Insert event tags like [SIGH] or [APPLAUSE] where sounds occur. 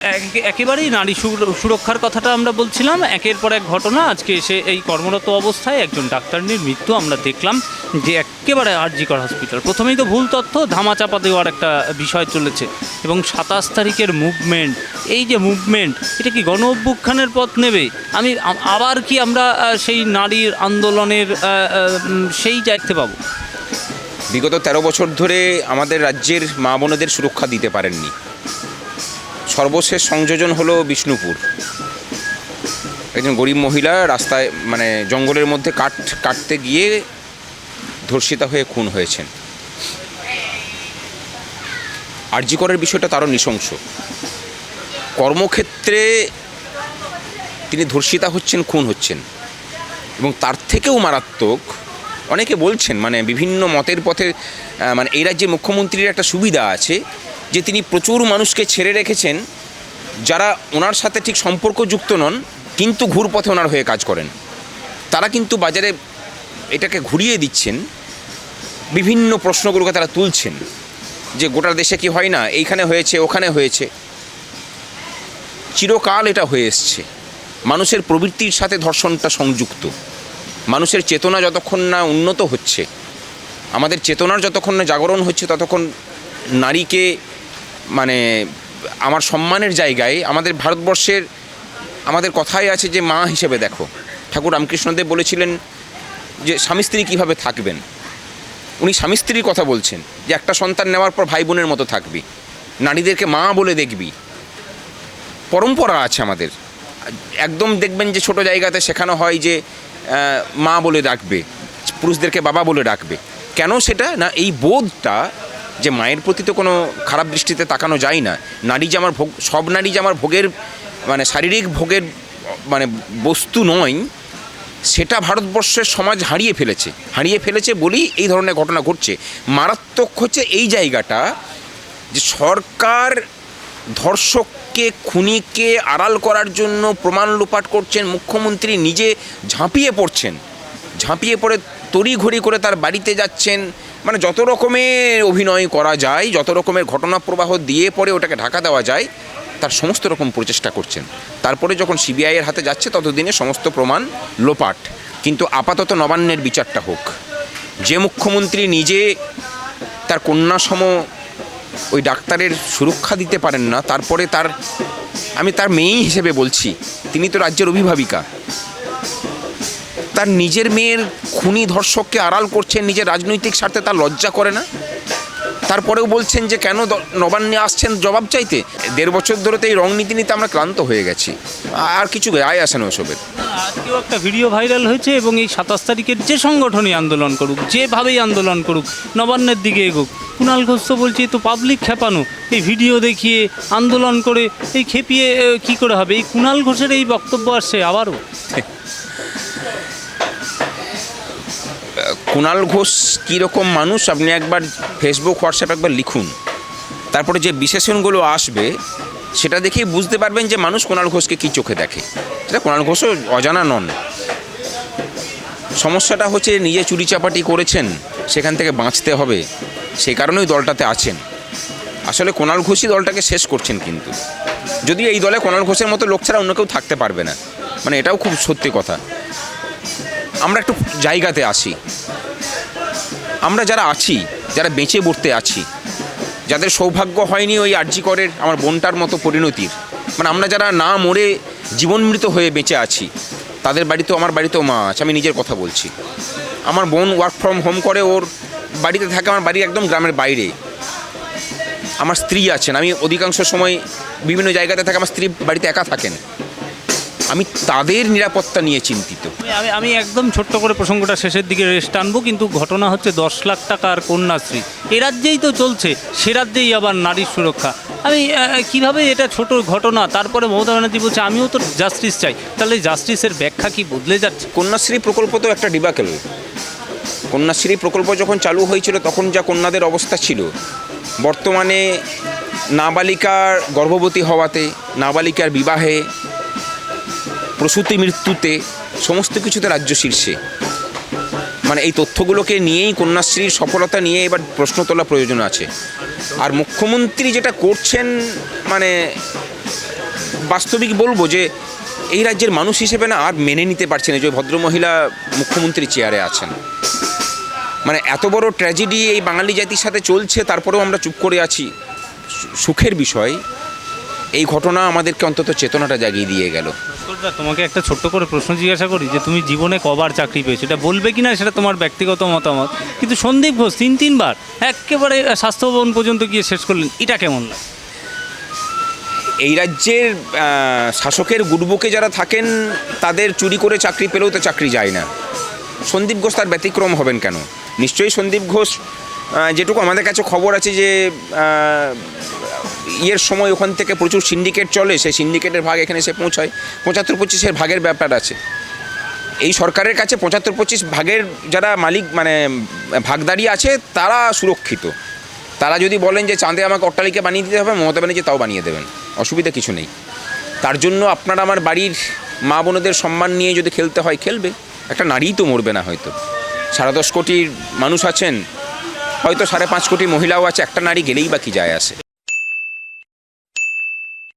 এক- একেবারেই নারী সুর- সুরক্ষার কথাটা আমরা বলছিলাম। একের পর এক ঘটনা, আজকে এসে এই কর্মরত অবস্থায় একজন ডাক্তারনির মৃত্যু আমরা দেখলাম, যে একেবারে আরজিকর হসপিটাল। প্রথমেই তো ভুল তথ্য, ধামাচাপা দেওয়ার একটা বিষয় চলেছে এবং সাতাশ তারিখের মুভমেন্ট। এই যে মুভমেন্ট, এটা কি গণ অভ্যুত্থানের পথ নেবে? আমি আবার কি আমরা সেই নারীর আন্দোলনের সেই দেখতে পাবো? বিগত ১৩ বছর ধরে আমাদের রাজ্যের মা বোনেদের সুরক্ষা দিতে পারেননি। সর্বশেষ সংযোজন হলো বিষ্ণুপুর। একজন গরিব মহিলা রাস্তায় মানে জঙ্গলের মধ্যে কাঠ কাটতে গিয়ে ধর্ষিতা হয়ে খুন হয়েছেন। আরজিকরের বিষয়টা তারও নৃশংস। কর্মক্ষেত্রে তিনি ধর্ষিতা হচ্ছেন, খুন হচ্ছেন। এবং তার থেকেও মারাত্মক অনেকে বলছেন মানে বিভিন্ন মতের পথে মানে এই রাজ্যে মুখ্যমন্ত্রীর একটা সুবিধা আছে যে তিনি প্রচুর মানুষকে ছেড়ে রেখেছেন, যারা ওনার সাথে ঠিক সম্পর্কযুক্ত নন, কিন্তু ঘুরপথে ওনার হয়ে কাজ করেন। তারা কিন্তু বাজারে এটাকে ঘুরিয়ে দিচ্ছেন, বিভিন্ন প্রশ্নগুলোকে তারা তুলছেন, যে গোটা দেশে কি হয় না, এইখানে হয়েছে, ওখানে হয়েছে। চিরকাল এটা হয়ে এসছে। মানুষের প্রবৃত্তির সাথে ধর্ষণটা সংযুক্ত। মানুষের চেতনা যতক্ষণ না উন্নত হচ্ছে, আমাদের চেতনার যতক্ষণ না জাগরণ হচ্ছে, ততক্ষণ নারীকে মানে আমার সম্মানের জায়গায় আমাদের ভারতবর্ষের, আমাদের কথাই আছে যে মা হিসেবে দেখো। ঠাকুর রামকৃষ্ণদেব বলেছিলেন যে স্বামী স্ত্রী কীভাবে থাকবেন? উনি স্বামী স্ত্রীর কথা বলছেন যে একটা সন্তান নেওয়ার পর ভাই বোনের মতো থাকবি। নারীদেরকে মা বলে দেখবি। পরম্পরা আছে আমাদের। একদম দেখবেন যে ছোট জায়গাতে শেখানো হয় যে মা বলে ডাকবে, পুরুষদেরকে বাবা বলে ডাকবে। কেন সেটা? না, এই বোধটা যে মায়ের প্রতি তো কোনো খারাপ দৃষ্টিতে তাকানো যায় না। নারী যে আমার ভোগ, সব নারী যে আমার ভোগের মানে শারীরিক ভোগের মানে বস্তু নয়, সেটা ভারতবর্ষের সমাজ হারিয়ে ফেলেছে। হারিয়ে ফেলেছে বলেই এই ধরনের ঘটনা ঘটছে। মারাত্মক হচ্ছে এই জায়গাটা যে সরকার ধর্ষককে, খুনিকে আড়াল করার জন্য প্রমাণ লোপাট করছেন, মুখ্যমন্ত্রী নিজে ঝাঁপিয়ে পড়ছেন। ঝাঁপিয়ে পড়ে, তড়িঘড়ি করে তার বাড়িতে যাচ্ছেন। মানে যত রকমের অভিনয় করা যায়, যত রকমের ঘটনা প্রবাহ দিয়ে পরে ওটাকে ঢাকা দেওয়া যায়, তার সমস্ত রকম প্রচেষ্টা করছেন। তারপরে যখন সিবিআইয়ের হাতে যাচ্ছে, ততদিনে সমস্ত প্রমাণ লোপাট। কিন্তু আপাতত নবান্নের বিচারটা হোক। যে মুখ্যমন্ত্রী নিজে তার কন্যা সম ওই ডাক্তারের সুরক্ষা দিতে পারেন না, তারপরে তার, আমি তার মেয়েই হিসেবে বলছি, তিনি তো রাজ্যের অভিভাবিকা। তার নিজের মেয়ের খুনি ধর্ষককে আড়াল করছেন নিজের রাজনৈতিক স্বার্থে তার লজ্জা করে না? তারপরেও বলছেন যে কেন নবান্নে আসছেন? জবাব চাইতে দেড় বছর ধরে তো এই রং নীতি নিতে আমরা ক্লান্ত হয়ে গেছি। আর কিছু আয় আসে না ওসবের। আজকেও একটা ভিডিও ভাইরাল হয়েছে এবং এই সাতাশ তারিখের যে সংগঠনই আন্দোলন করুক যেভাবেই আন্দোলন করুক নবান্নের দিকে এগোক কুণাল ঘোষ তো বলছে তো পাবলিক খেপানো। এই ভিডিও দেখিয়ে আন্দোলন করে এই খেপিয়ে কি করে হবে? এই কুণাল ঘোষের এই বক্তব্য আসছে আবারও। [LAUGHS] কুণাল ঘোষ কীরকম মানুষ, আপনি একবার ফেসবুক হোয়াটসঅ্যাপ একবার লিখুন। তারপরে যে বিশেষণগুলো আসবে, সেটা দেখেই বুঝতে পারবেন যে মানুষ কুণাল ঘোষকে কী চোখে দেখে। সেটা কুণাল ঘোষও অজানা নন। সমস্যাটা হচ্ছে নিজে চুরি চাপাটি করেছেন, সেখান থেকে বাঁচতে হবে। সেই কারণেই দলটাতে আছেন। আসলে কোনাল ঘোষই দলটাকে শেষ করছেন কিন্তু। যদিও এই দলে কোনাল ঘোষের মতো লোক ছাড়া অন্য কেউ থাকতে পারবে না। মানে এটাও খুব সত্যি কথা। আমরা একটু জায়গাতে আসি। আমরা যারা আছি, যারা বেঁচে বসতে আছি, যাদের সৌভাগ্য হয়নি ওই আর্জি করের আমার বোনটার মতো পরিণতির মানে আমরা যারা না মরে জীবনমৃত হয়ে বেঁচে আছি, তাদের বাড়িতেও, আমার বাড়িতেও মা আছে, আমি নিজের কথা বলছি। আমার বোন ওয়ার্ক ফ্রম হোম করে, ওর বাড়িতে থাকে, আমার বাড়ি একদম গ্রামের বাইরে। আমার স্ত্রী আছেন, আমি অধিকাংশ সময় বিভিন্ন জায়গাতে থাকে, আমার স্ত্রী বাড়িতে একা থাকেন। আমি তাদের নিরাপত্তা নিয়ে চিন্তিত। আমি- একদম ছোট্ট করে প্রসঙ্গটা শেষের দিকে রেস্ট টানবো কিন্তু ঘটনা হচ্ছে দশ লাখ টাকার কন্যাশ্রী। এ রাজ্যেই তো চলছে সে রাজ্যেই আবার নারীর সুরক্ষা। আমি কীভাবে এটা ছোট ঘটনা তারপরে মমতা ব্যানার্জি বলছে আমিও তো জাস্টিস চাই। তাহলে জাস্টিসের ব্যাখ্যা কি বদলে যাচ্ছে? কন্যাশ্রী প্রকল্প তো একটা ডিবাকেল কন্যাশ্রী প্রকল্প যখন চালু হয়েছিল তখন যা কন্যাদের অবস্থা ছিল বর্তমানে নাবালিকার গর্ভবতী হওয়াতে নাবালিকার বিবাহে প্রসূতি মৃত্যুতে সমস্ত কিছুতে রাজ্য শীর্ষে। মানে এই তথ্যগুলোকে নিয়েই কন্যাশ্রীর সফলতা নিয়ে এবার প্রশ্ন তোলা প্রয়োজন আছে। আর মুখ্যমন্ত্রী যেটা করছেন মানে বাস্তবিক বলব যে, এই রাজ্যের মানুষ হিসেবে না আর মেনে নিতে পারছে না যে ভদ্রমহিলা মুখ্যমন্ত্রী চেয়ারে আছেন। মানে এত বড় ট্র্যাজেডি এই বাঙালি জাতির সাথে চলছে, তারপরেও আমরা চুপ করে আছি। সুখের বিষয়। এই ঘটনা আমাদেরকে অন্তত চেতনাটা জাগিয়ে দিয়ে গেল। তোমাকে একটা ছোট্ট করে প্রশ্ন জিজ্ঞাসা করি যে তুমি জীবনে কবার চাকরি পেয়েছ? এটা বলবে কিনা সেটা তোমার ব্যক্তিগত মতামত। কিন্তু সন্দীপ ঘোষ তিন তিনবার একেবারে স্বাস্থ্য ভবন পর্যন্ত গিয়ে শেষ করলেন। এটা কেমন লাগে? এই রাজ্যের শাসকের গুডবুকে যারা থাকেন তাদের চুরি করে চাকরি পেলেও তো চাকরি যায় না। সন্দীপ ঘোষ তার ব্যতিক্রম হবেন কেন? নিশ্চয়ই সন্দীপ ঘোষ যেটুকু আমাদের কাছে খবর আছে যে ইয়ের সময় ওখান থেকে প্রচুর সিন্ডিকেট চলে, সেই সিন্ডিকেটের ভাগ এখানে এসে পৌঁছায়। পঁচাত্তর পঁচিশের ভাগের ব্যাপার আছে। এই সরকারের কাছে পঁচাত্তর পঁচিশ ভাগের যারা মালিক মানে ভাগদারি আছে, তারা সুরক্ষিত। তারা যদি বলেন যে চাঁদে আমাকে অট্টালিকা বানিয়ে দিতে হবে, মমতা ব্যানার্জি তাও বানিয়ে দেবেন। অসুবিধা কিছু নেই। তার জন্য আপনারা আমার বাড়ির মা বোনদের সম্মান নিয়ে যদি খেলতে হয়, খেলবে। একটা নারীই তো মরবে না হয়তো। সাড়ে দশ কোটির মানুষ আছেন, হয়তো সাড়ে পাঁচ কোটি মহিলাও আছে, একটা নারী গেলেই বা কি যায় আসে।